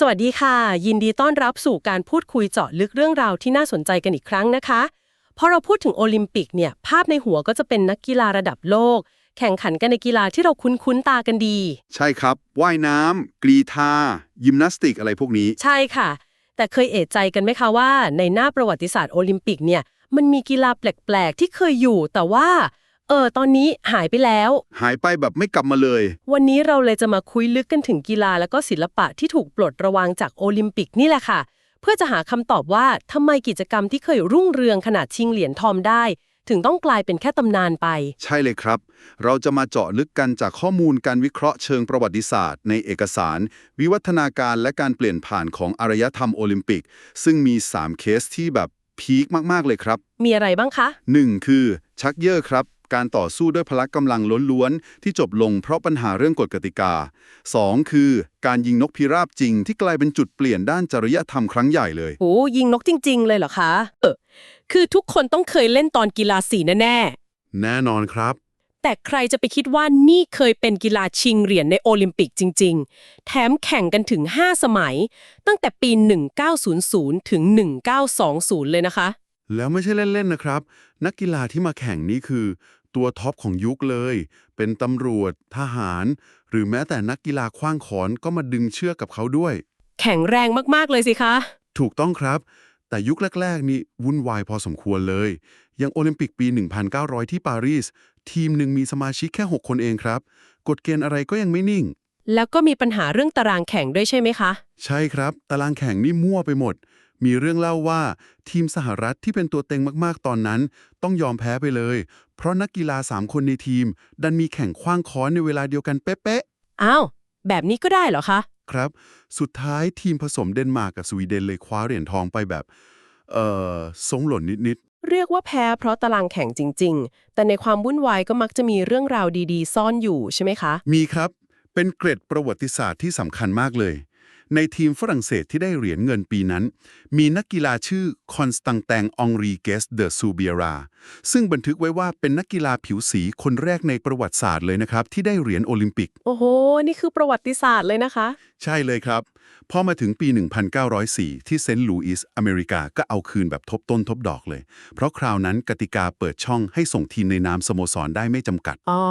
สวัสดีค่ะ ยินดีต้อนรับสู่การพูดคุยเจาะลึกเรื่องราวที่น่าสนใจกันอีกครั้งนะคะพอเราพูดถึงโอลิมปิกเนี่ยภาพในหัวก็จะเป็นนักกีฬาระดับโลก แข่งขันกันในกีฬาที่เราคุ้นๆตากันดี ใช่ครับ ว่ายน้ำกรีธายิมนาสติกอะไรพวกนี้ ใช่ค่ะ แต่เคยเอะใจกันไหมคะว่า ในหน้าประวัติศาสตร์โอลิมปิกเนี่ยมันมีกีฬาแปลกๆ ที่เคยอยู่ แต่ว่าเออ ตอนนี้หายไปแล้ว หายไปแบบไม่กลับมาเลย วันนี้เราเลยจะมาคุยลึกกันถึงกีฬาแล้วก็ศิลปะที่ถูกปลดระวางจากโอลิมปิกนี่แหละค่ะ เพื่อจะหาคำตอบว่าทำไมกิจกรรมที่เคยรุ่งเรืองขนาดชิงเหรียญทองได้ ถึงต้องกลายเป็นแค่ตำนานไป ใช่เลยครับ เราจะมาเจาะลึกกันจากข้อมูลการวิเคราะห์เชิงประวัติศาสตร์ ในเอกสาร วิวัฒนาการและการเปลี่ยนผ่านของอารยธรรมโอลิมปิก ซึ่งมี 3 เคสที่แบบพีคมากๆเลยครับ มีอะไรบ้างคะ 1. คือชักเยอร์ครับ การต่อสู้ด้วยพละกำลังล้วนๆ ที่จบลงเพราะปัญหาเรื่องกฎกติกา 2. คือการยิงนกพิราบจริงที่กลายเป็นจุดเปลี่ยนด้านจริยธรรมครั้งใหญ่เลย โอ้ยิงนกจริง ๆ เลยเหรอคะเออคือทุกคนต้องเคยเล่นตอนกีฬาสีแน่แน่นอนครับๆแต่ใครจะไปคิดว่านี่เคยเป็นกีฬาชิงเหรียญในโอลิมปิกจริง ๆ แถมแข่งกันถึง 5 สมัย ตั้งแต่ปี 1900 ถึง 1920 เลยนะคะ แล้วไม่ใช่เล่น ๆ นะครับ นักกีฬาที่มาแข่งนี้คือ ตัวท็อปของยุคเลย เป็นตำรวจ ทหาร หรือแม้แต่นักกีฬาคว้างขอนก็มาดึงเชือกกับเขาด้วย แข็งแรงมาก ๆ เลยสิคะ ถูกต้องครับ แต่ยุคแรก ๆ นี่วุ่นวายพอสมควรเลยอย่างโอลิมปิกปี 1900 ที่ปารีส ทีมหนึ่งมีสมาชิกแค่ 6 คนเองครับ กฎเกณฑ์อะไรก็ยังไม่นิ่ง แล้วก็มีปัญหาเรื่องตารางแข่งด้วยใช่ไหมคะ ใช่ครับ ตารางแข่งนี่มั่วไปหมดมีเรื่องเล่าว่าทีมสหรัฐที่เป็นตัวเต็งมากๆ ตอนนั้น ต้องยอมแพ้ไปเลย เพราะนักกีฬา 3 คนในทีม ดันมีแข่งคว้างค้อนในเวลาเดียวกันเป๊ะอ้าว แบบนี้ก็ได้เหรอคะ ๆ ครับ สุดท้ายทีมผสมเดนมาร์กกับสวีเดนเลยคว้าเหรียญทองไปแบบ เอ่อสงหล่นนิด เรียกว่าแพ้เพราะตารางแข่งจริง ๆ แต่ในความวุ่นวายก็มักจะมีเรื่องราวดีๆ ซ่อนอยู่ใช่ไหมคะ ๆ มีครับ เป็นเกร็ดประวัติศาสตร์ที่สำคัญมากเลย ในทีมฝรั่งเศสที่ได้เหรียญเงินปีนั้น มีนักกีฬาชื่อคอนสตังแตงองรีเกสเดอซูเบียรา ซึ่งบันทึกไว้ว่าเป็นนักกีฬาผิวสีคนแรกในประวัติศาสตร์เลยนะครับ ที่ได้เหรียญโอลิมปิก โอ้โห นี่คือประวัติศาสตร์เลยนะคะ ใช่เลยครับ พอมาถึงปี 1904 ที่เซนต์หลุยส์อเมริกาก็เอาคืนแบบทบต้นทบดอกเลย เพราะคราวนั้นกติกาเปิดช่องให้ส่งทีมในนามสโมสรได้ไม่จำกัด อ๋อ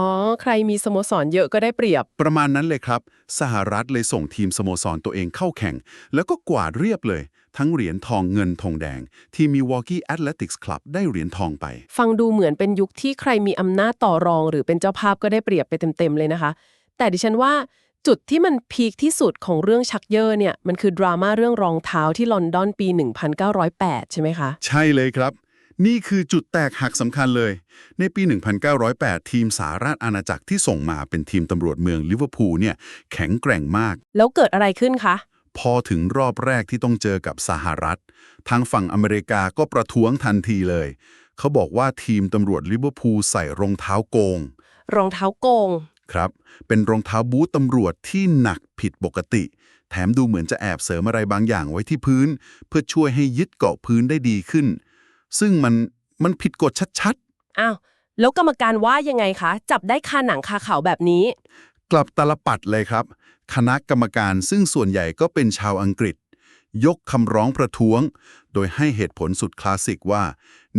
ใครมีสโมสรเยอะก็ได้เปรียบ ประมาณนั้นเลยครับ สหรัฐเลยส่งทีมสโมสรตัวเองเข้าแข่ง แล้วก็กวาดเรียบเลย ทั้งเหรียญทองเงินทองแดง ทีม Milwaukee Athletics Club ได้เหรียญทองไป ฟังดูเหมือนเป็นยุคที่ใครมีอำนาจต่อรอง หรือเป็นเจ้าภาพก็ได้เปรียบไปเต็มๆเลยนะคะ แต่ดิฉันว่า จุดที่มันพีคที่สุดของเรื่องชักเยอร์เนี่ยมันคือดราม่าเรื่องรองเท้าที่ลอนดอนปี 1908 ใช่ไหมคะ ใช่เลยครับ นี่คือจุดแตกหักสำคัญเลย ในปี 1908 ทีมสหราชอาณาจักรที่ส่งมาเป็นทีมตำรวจเมืองลิเวอร์พูลเนี่ยแข็งแกร่งมาก แล้วเกิดอะไรขึ้นคะ พอถึงรอบแรกที่ต้องเจอกับสหรัฐ ทางฝั่งอเมริกาก็ประท้วงทันทีเลย เขาบอกว่าทีมตำรวจลิเวอร์พูลใส่รองเท้าโกง รองเท้าโกงครับ เป็นรองเท้าบูทตำรวจที่หนักผิดปกติ แถมดูเหมือนจะแอบเสริมอะไรบางอย่างไว้ที่พื้น เพื่อช่วยให้ยึดเกาะพื้นได้ดีขึ้น ซึ่งมันมันผิดกฎชัดอ้าว แล้วกรรมการว่ายังไงคะ จับได้คาหนังคาเขาแบบนี้ๆกลับตลปัดเลยครับ คณะกรรมการซึ่งส่วนใหญ่ก็เป็นชาวอังกฤษ ยกคำร้องประท้วง โดยให้เหตุผลสุดคลาสสิกว่า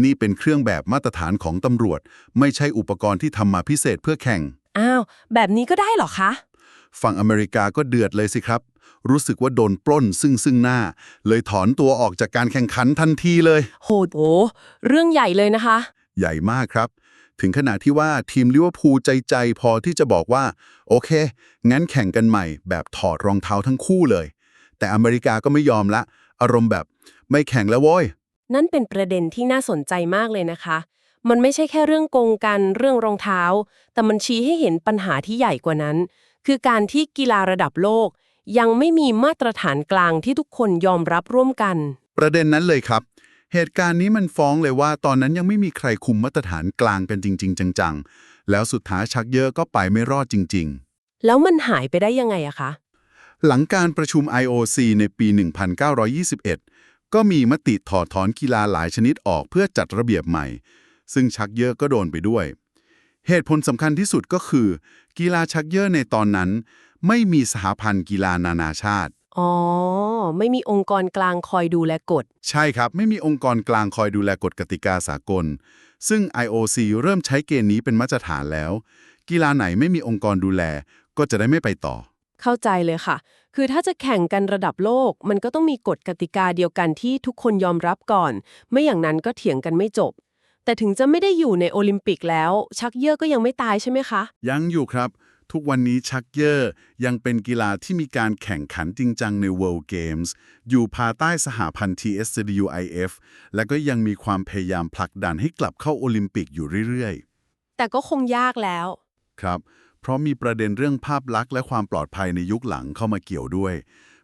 นี่เป็นเครื่องแบบมาตรฐานของตำรวจ ไม่ใช่อุปกรณ์ที่ทำมาพิเศษเพื่อแข่ง อ้าว แบบนี้ก็ได้เหรอคะ ฝั่งอเมริกาก็เดือดเลยสิครับ รู้สึกว่าโดนปล้นซึ่งซึ่งหน้า เลยถอนตัวออกจากการแข่งขันทันทีเลย โหโหเรื่องใหญ่เลยนะคะ ใหญ่มากครับ ถึงขนาดที่ว่าทีมลิเวอร์พูลใจใจพอที่จะบอกว่า โอเค งั้นแข่งกันใหม่แบบถอดรองเท้าทั้งคู่เลย แต่อเมริกาก็ไม่ยอมละ อารมณ์แบบ ไม่แข่งแล้วโว้ย นั่นเป็นประเด็นที่น่าสนใจมากเลยนะคะ มันไม่ใช่แค่เรื่องโกงกันเรื่องรองเท้า แต่มันชี้ให้เห็นปัญหาที่ใหญ่กว่านั้น คือการที่กีฬาระดับโลก ยังไม่มีมาตรฐานกลางที่ทุกคนยอมรับร่วมกัน ประเด็นนั้นเลยครับ เหตุการณ์นี้มันฟ้องเลยว่า ตอนนั้นยังไม่มีใครคุมมาตรฐานกลางกันจริง ๆ จังๆ แล้วสุดท้ายชักเยอะก็ไปไม่รอดจริง ๆ แล้วมันหายไปได้ยังไงอะคะ หลังการประชุม IOC ในปี 1921 ก็มีมติถอดถอนกีฬาหลายชนิดออกเพื่อจัดระเบียบใหม่ ซึ่งชักเยอะก็โดนไปด้วย เหตุผลสำคัญที่สุดก็คือ กีฬาชักเยอะในตอนนั้น ไม่มีสหพันธ์กีฬานานาชาติ อ๋อ ไม่มีองค์กรกลางคอยดูแลกฎ ใช่ครับ ไม่มีองค์กรกลางคอยดูแลกฎกติกาสากล ซึ่ง IOC เริ่มใช้เกณฑ์นี้เป็นมาตรฐานแล้ว กีฬาไหนไม่มีองค์กรดูแล ก็จะได้ไม่ไปต่อ เข้าใจเลยค่ะ คือถ้าจะแข่งกันระดับโลก มันก็ต้องมีกฎกติกาเดียวกันที่ทุกคนยอมรับก่อน ไม่อย่างนั้นก็เถียงกันไม่จบ แต่ถึงจะไม่ได้อยู่ในโอลิมปิกแล้ว ชักเยอะก็ยังไม่ตายใช่ไหมคะ ยังอยู่ครับ ทุกวันนี้ชักเยอร์ยังเป็นกีฬาที่มีการแข่งขันจริงจังใน World Games อยู่ภายใต้สหพันธ์ TSWIF และก็ยังมีความพยายามผลักดันให้กลับเข้าโอลิมปิกอยู่เรื่อยแต่ก็คงยากแล้วๆครับ เพราะมีประเด็นเรื่องภาพลักษณ์และความปลอดภัยในยุคหลังเข้ามาเกี่ยวด้วย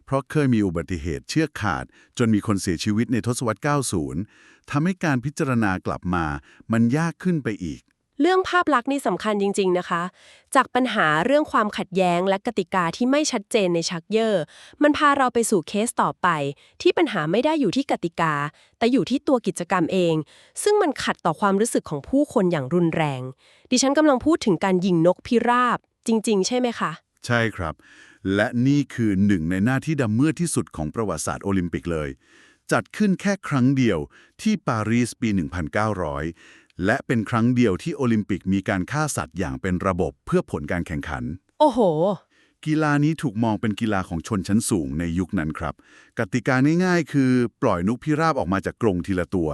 เพราะเคยมีอุบัติเหตุเชือกขาด จนมีคนเสียชีวิตในทศวรรษ 90 ทำให้การพิจารณากลับมา มันยากขึ้นไปอีก เรื่องภาพลักษณ์นี่สำคัญจริง ๆนะคะ จากปัญหาเรื่องความขัดแย้งและกติกาที่ไม่ชัดเจนในชักเยอร์มันพาเราไปสู่เคสต่อไป ที่ปัญหาไม่ได้อยู่ที่กติกา แต่อยู่ที่ตัวกิจกรรมเอง ซึ่งมันขัดต่อความรู้สึกของผู้คนอย่างรุนแรง ดิฉันกำลังพูดถึงการยิงนกพิราบ จริง ๆ ใช่ไหมคะ ใช่ใช่ครับ และนี่คือหนึ่งในหน้าที่ดำเมื่อที่สุดของประวัติศาสตร์โอลิมปิกเลย จัดขึ้นแค่ครั้งเดียวที่ปารีสปี 1900 และเป็นครั้งเดียวที่โอลิมปิกมีการฆ่าสัตว์อย่างเป็นระบบเพื่อผลการแข่งขัน โอ้โห กีฬานี้ถูกมองเป็นกีฬาของชนชั้นสูงในยุคนั้นครับ กติกาง่ายๆ คือปล่อยนกพิราบออกมาจากกรงทีละตัว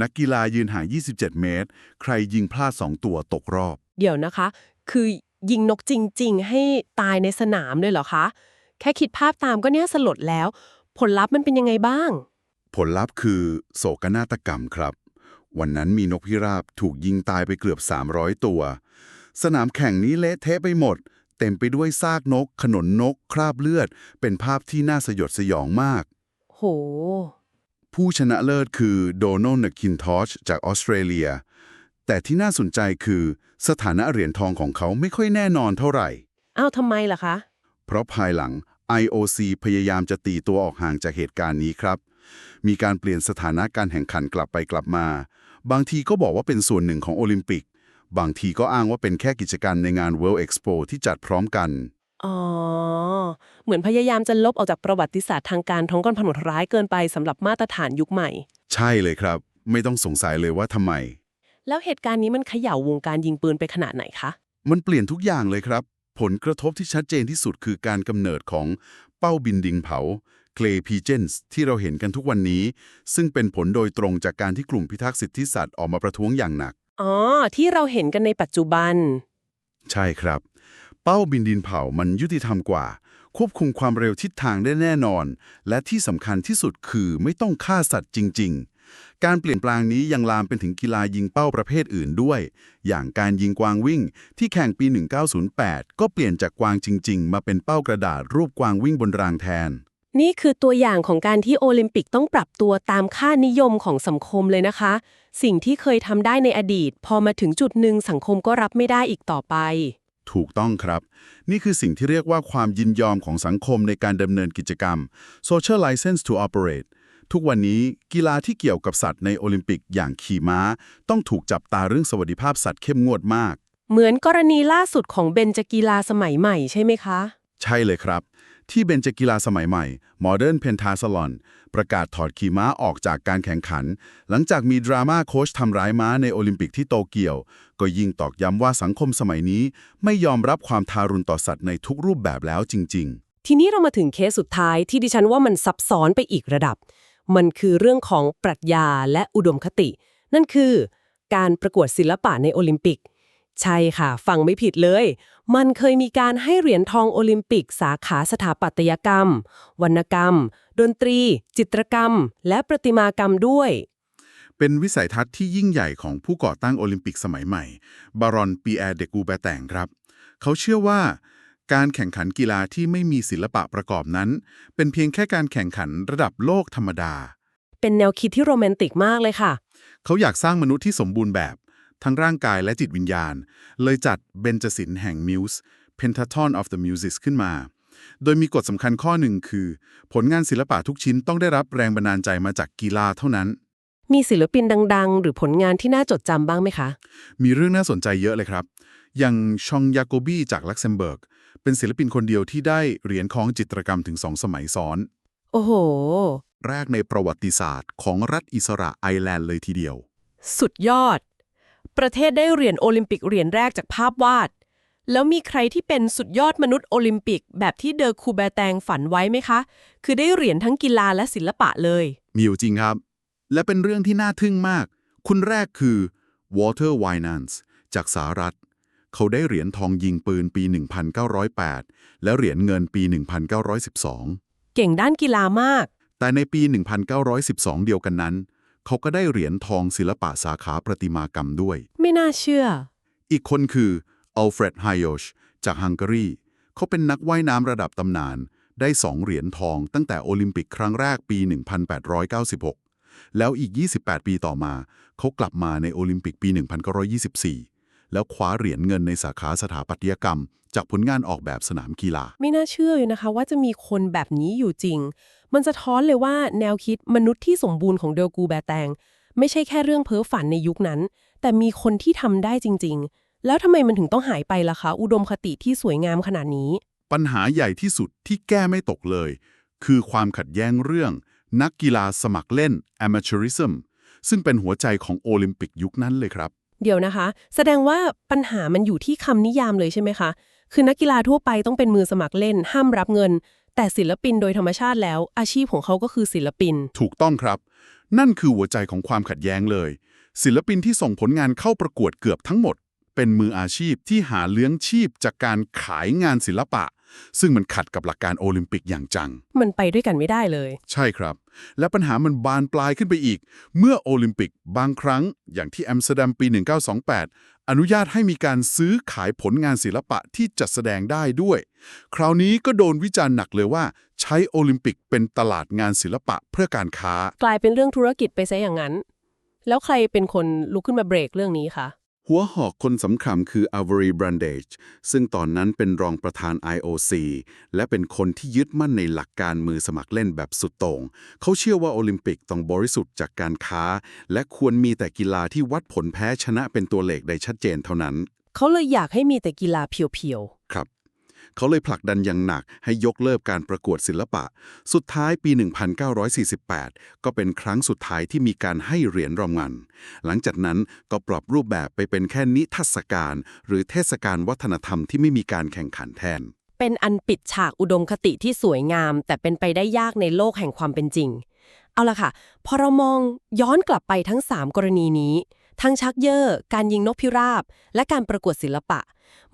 นักกีฬายืนห่าง 27 เมตร ใครยิงพลาด 2 ตัวตกรอบ เดี๋ยวนะคะ คือ ยิงนกจริง ๆ ให้ตายในสนามเลยเหรอคะ แค่คิดภาพตามก็เนี่ยสลดแล้ว ผลลัพธ์มันเป็นยังไงบ้าง ผลลัพธ์คือโศกนาฏกรรมครับ วันนั้นมีนกพิราบถูกยิงตายไปเกือบ 300 ตัว สนามแข่งนี้เละเทะไปหมด เต็มไปด้วยซากนก ขนนนก คราบเลือด เป็นภาพที่น่าสยดสยองมาก โห ผู้ชนะเลิศคือโดนัลด์นคินทอชจากออสเตรเลีย แต่ที่น่าสนใจคือสถานะเหรียญทองของเขาไม่ค่อยแน่นอนเท่าไหร่ อ้าวทำไมล่ะคะ เพราะภายหลัง IOC พยายามจะตีตัวออกห่างจากเหตุการณ์นี้ครับ มีการเปลี่ยนสถานะการแข่งขันกลับไปกลับมา บางทีก็บอกว่าเป็นส่วนหนึ่งของโอลิมปิก บางทีก็อ้างว่าเป็นแค่กิจกรรมในงาน World Expo ที่จัดพร้อมกัน อ๋อ เหมือนพยายามจะลบออกจากประวัติศาสตร์ทางการท้องก้อนพันหดร้ายเกินไปสำหรับมาตรฐานยุคใหม่ ใช่เลยครับ ไม่ต้องสงสัยเลยว่าทำไม แล้วเหตุการณ์นี้มันเขย่าวงการยิงปืนไปขนาดไหนคะ มันเปลี่ยนทุกอย่างเลยครับ ผลกระทบที่ชัดเจนที่สุดคือการกำเนิดของเป้าบินดิงเผา Clay Pigeons ที่เราเห็นกันทุกวันนี้ ซึ่งเป็นผลโดยตรงจากการที่กลุ่มพิทักษ์สิทธิสัตว์ออกมาประท้วงอย่างหนัก อ๋อ ที่เราเห็นกันในปัจจุบัน ใช่ครับ เป้าบินดินเผามันยุติธรรมกว่า ควบคุมความเร็วทิศทางได้แน่นอน และที่สำคัญที่สุดคือไม่ต้องฆ่าสัตว์จริง ๆ การเปลี่ยนแปลงนี้ยังลามเป็นถึงกีฬายิงเป้าประเภทอื่นด้วย อย่างการยิงกวางวิ่งที่แข่งปี 1908 ก็เปลี่ยนจากกวางจริง ๆ มาเป็นเป้ากระดาษรูปกวางวิ่งบนรางแทน นี่คือตัวอย่างของการที่โอลิมปิกต้องปรับตัวตามค่านิยมของสังคมเลยนะคะ สิ่งที่เคยทำได้ในอดีต พอมาถึงจุดหนึ่งสังคมก็รับไม่ได้อีกต่อไปถูกต้องครับ นี่คือสิ่งที่เรียกว่าความยินยอมของสังคมในการดำเนินกิจกรรม social license to operate ทุกวันนี้กีฬาที่เกี่ยวกับสัตว์ในโอลิมปิกอย่างขี่ม้า ต้องถูกจับตาเรื่องสวัสดิภาพสัตว์เข้มงวดมาก เหมือนกรณีล่าสุดของเบญจกีฬาสมัยใหม่ใช่ไหมคะ ใช่เลยครับ ที่เบญจกีฬาสมัยใหม่ Modern Pentathlon ประกาศถอดขี่ม้าออกจากการแข่งขัน หลังจากมีดราม่าโค้ชทำร้ายม้าในโอลิมปิกที่โตเกียว ก็ยิ่งตอกย้ำว่าสังคมสมัยนี้ ไม่ยอมรับความทารุณต่อสัตว์ในทุกรูปแบบแล้วจริงทีนี้เรามาถึงเคสสุดท้ายที่ดิฉันว่ามันซับซ้อนไปอีกระดับ มันคือเรื่องของปรัชญาและอุดมคติ นั่นคือ การประกวดศิลปะในโอลิมปิก ใช่ค่ะ ฟังไม่ผิดเลย มันเคยมีการให้เหรียญทองโอลิมปิก สาขาสถาปัตยกรรม วรรณกรรม ดนตรี จิตรกรรม และประติมากรรมด้วยเป็นวิสัยทัศน์ที่ยิ่งใหญ่ของผู้ก่อตั้งโอลิมปิกสมัยใหม่ บารอนปีแอร์เดกูแบแตงครับ เขาเชื่อว่า การแข่งขันกีฬาที่ไม่มีศิลปะประกอบนั้น เป็นเพียงแค่การแข่งขันระดับโลกธรรมดา เป็นแนวคิดที่โรแมนติกมากเลยค่ะ เขาอยากสร้างมนุษย์ที่สมบูรณ์แบบ ทั้งร่างกายและจิตวิญญาณ เลยจัดเบญจศิลป์แห่งมิวส์ Pentaton of the Muses ขึ้นมา โดยมีกฎสำคัญข้อหนึ่งคือ ผลงานศิลปะทุกชิ้นต้องได้รับแรงบันดาลใจมาจากกีฬาเท่านั้น มีศิลปินดัง ๆ หรือผลงานที่น่าจดจำบ้างไหมคะ มีเรื่องน่าสนใจเยอะเลยครับ อย่างชองยาโกบีจากลักเซมเบิร์ก เป็นศิลปินคนเดียวที่ได้เหรียญของจิตรกรรมถึงสองสมัยซ้อน โอ้โห แรกในประวัติศาสตร์ของรัฐอิสระไอร์แลนด์เลยทีเดียว สุดยอด ประเทศได้เหรียญโอลิมปิกเหรียญแรกจากภาพวาด แล้วมีใครที่เป็นสุดยอดมนุษย์โอลิมปิก แบบที่เดอคูแบแตงฝันไว้ไหมคะ คือได้เหรียญทั้งกีฬาและศิลปะเลย มีอยู่จริงครับ และเป็นเรื่องที่น่าทึ่งมาก คุณแรกคือ Walter Winans จากสหรัฐ เขาได้เหรียญทองยิงปืนปี 1908 และเหรียญเงินปี 1912 เก่งด้านกีฬามาก แต่ในปี 1912 เดียวกันนั้น เขาก็ได้เหรียญทองศิลปะสาขาประติมากรรมด้วย ไม่น่าเชื่อ อีกคนคืออัลเฟรดไฮโอชจากฮังการี เขาเป็นนักว่ายน้ำระดับตำนาน ได้สองเหรียญทองตั้งแต่โอลิมปิกครั้งแรกปี 1896 แล้วอีก 28 ปีต่อมา เขากลับมาในโอลิมปิกปี 1924 แล้วคว้าเหรียญเงินในสาขาสถาปัตยกรรม จากผลงานออกแบบสนามกีฬา ไม่น่าเชื่อเลยนะคะ ว่าจะมีคนแบบนี้อยู่จริง มันจะท้อนเลยว่าแนวคิดมนุษย์ที่สมบูรณ์ของเดลกูแบแตง ไม่ใช่แค่เรื่องเพ้อฝันในยุคนั้น แต่มีคนที่ทำได้จริง ๆ แล้วทำไมมันถึงต้องหายไปล่ะคะ อุดมคติที่สวยงามขนาดนี้ ปัญหาใหญ่ที่สุดที่แก้ไม่ตกเลย คือความขัดแย้งเรื่อง นักกีฬาสมัครเล่น amateurism ซึ่งเป็นหัวใจของโอลิมปิกยุคนั้นเลยครับ เดี๋ยวนะคะ แสดงว่าปัญหามันอยู่ที่คำนิยามเลยใช่ไหมคะ คือนักกีฬาทั่วไปต้องเป็นมือสมัครเล่น ห้ามรับเงิน แต่ศิลปินโดยธรรมชาติแล้ว อาชีพของเขาก็คือศิลปิน ถูกต้องครับ นั่นคือหัวใจของความขัดแย้งเลย ศิลปินที่ส่งผลงานเข้าประกวดเกือบทั้งหมด เป็นมืออาชีพที่หาเลี้ยงชีพจากการขายงานศิลปะ ซึ่งมันขัดกับหลักการโอลิมปิกอย่างจัง มันไปด้วยกันไม่ได้เลย ใช่ครับ และปัญหามันบานปลายขึ้นไปอีก เมื่อโอลิมปิกบางครั้ง อย่างที่แอมสเตอร์ดัมปี 1928 อนุญาตให้มีการซื้อขายผลงานศิลปะที่จัดแสดงได้ด้วย คราวนี้ก็โดนวิจารณ์หนักเลยว่า ใช้โอลิมปิกเป็นตลาดงานศิลปะเพื่อการค้า กลายเป็นเรื่องธุรกิจไปซะอย่างนั้น แล้วใครเป็นคนลุกขึ้นมาเบรกเรื่องนี้คะ หัวหอกคนสำคัญคือ Avery Brandage ซึ่งตอนนั้นเป็นรองประธาน IOC และเป็นคนที่ยึดมั่นในหลักการมือสมัครเล่นแบบสุดโต่ง เขาเชื่อว่าโอลิมปิกต้องบริสุทธิ์จากการค้า และควรมีแต่กีฬาที่วัดผลแพ้ชนะเป็นตัวเลขได้ชัดเจนเท่านั้น เขาเลยอยากให้มีแต่กีฬาเพียวครับ เขาเลยผลักดันอย่างหนักให้ยกเลิกการประกวดศิลปะ สุดท้ายปี 1948 ก็เป็นครั้งสุดท้ายที่มีการให้เหรียญรางวัลหลังจากนั้นก็ปรับรูปแบบไปเป็นแค่นิทรรศการ หรือเทศกาลวัฒนธรรมที่ไม่มีการแข่งขันแทน เป็นอันปิดฉากอุดมคติที่สวยงาม แต่เป็นไปได้ยากในโลกแห่งความเป็นจริง เอาละค่ะ พอเรามองย้อนกลับไปทั้ง 3 กรณีนี้ ทั้งชักเยอร์การยิงนกพิราบ และการประกวดศิลปะ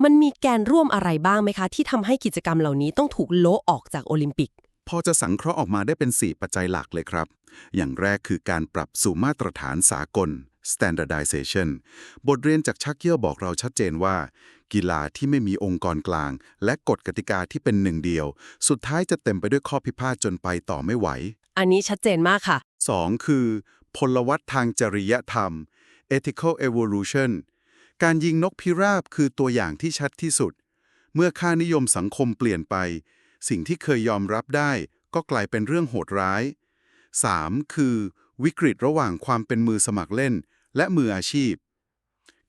มันมีแกนร่วมอะไรบ้างไหมคะ ที่ทำให้กิจกรรมเหล่านี้ต้องถูกโละออกจากโอลิมปิก พอจะสังเคราะห์ออกมาได้เป็น 4 ปัจจัยหลักเลยครับ อย่างแรกคือการปรับสู่มาตรฐานสากล standardization บทเรียนจากชักเยี่ยวบอกเราชัดเจนว่า กีฬาที่ไม่มีองค์กรกลาง และกฎกติกาที่เป็นหนึ่งเดียว สุดท้ายจะเต็มไปด้วยข้อพิพาทจนไปต่อไม่ไหว อันนี้ชัดเจนมากค่ะ 2. คือ พลวัตทางจริยธรรม ethical evolution การยิงนกพิราบคือตัวอย่างที่ชัดที่สุด เมื่อค่านิยมสังคมเปลี่ยนไป สิ่งที่เคยยอมรับได้ก็กลายเป็นเรื่องโหดร้าย 3. คือ วิกฤตระหว่างความเป็นมือสมัครเล่น และมืออาชีพ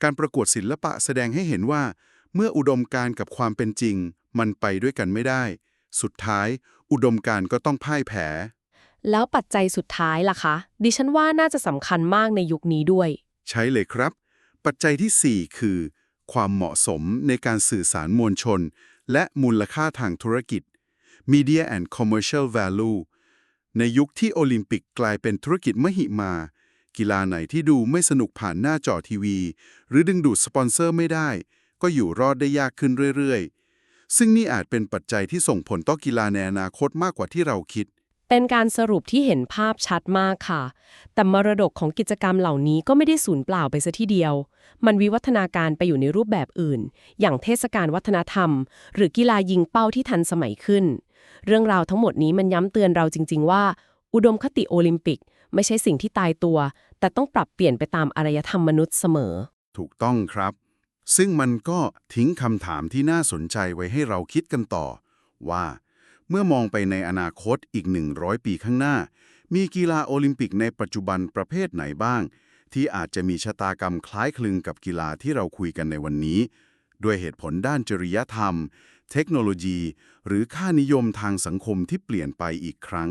การประกวดศิลปะแสดงให้เห็นว่า เมื่ออุดมการกับความเป็นจริง มันไปด้วยกันไม่ได้ สุดท้าย อุดมการก็ต้องพ่ายแพ้แล้วปัจจัยสุดท้ายล่ะคะ ดิฉันว่าน่าจะสำคัญมากในยุคนี้ด้วย ใช่เลยครับ ปัจจัยทีสี่ 4 คือ ความเหมาะสมในการสื่อสารมวลชน และมูลค่าทางธุรกิจ Media and Commercial Value ในยุคที่โอลิมปิกกลายเป็นธุรกิจมหิมา กีฬาไหนที่ดูไม่สนุกผ่านหน้าจอทีวี หรือดึงดูดสปอนเซอร์ไม่ได้ ก็อยู่รอดได้ยากขึ้นเรื่อยๆ ซึ่งนี่อาจเป็นปัจจัยที่ส่งผลต่อกีฬาในอนาคตมากกว่าที่เราคิด เป็นการสรุปที่เห็นภาพชัดมากค่ะ แต่มรดกของกิจกรรมเหล่านี้ก็ไม่ได้สูญเปล่าไปซะทีเดียว มันวิวัฒนาการไปอยู่ในรูปแบบอื่น อย่างเทศกาลวัฒนธรรม หรือกีฬายิงเป้าที่ทันสมัยขึ้น เรื่องราวทั้งหมดนี้มันย้ำเตือนเราจริง ๆ ว่า อุดมคติโอลิมปิก ไม่ใช่สิ่งที่ตายตัว แต่ต้องปรับเปลี่ยนไปตามอารยธรรมมนุษย์เสมอ ถูกต้องครับ ซึ่งมันก็ทิ้งคำถามที่น่าสนใจไว้ให้เราคิดกันต่อ ว่า เมื่อมองไปในอนาคตอีก 100 ปีข้างหน้า มีกีฬาโอลิมปิกในปัจจุบันประเภทไหนบ้าง ที่อาจจะมีชะตากรรมคล้ายคลึงกับกีฬาที่เราคุยกันในวันนี้ ด้วยเหตุผลด้านจริยธรรม เทคโนโลยี หรือค่านิยมทางสังคมที่เปลี่ยนไปอีกครั้ง